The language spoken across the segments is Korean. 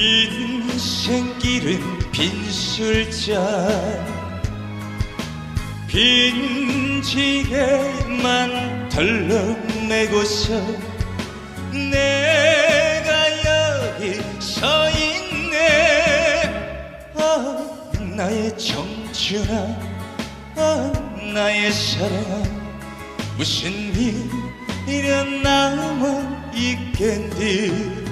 인생길은 빈 술잔. 빈 지게만 덜렁매고서 내가 여기 서 있네. 아 나의 청춘아. 아 나의 사랑아. 무슨 일이려 남아 있겠니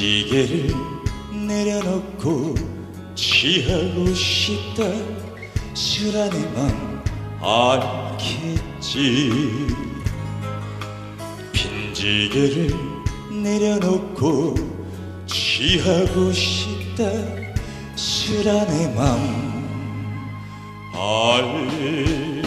빈지게를 내려놓고 취하고 싶다. 술 안에 맘 알겠지. 빈지게를 내려놓고 취하고 싶다. 술 안에 맘 알겠지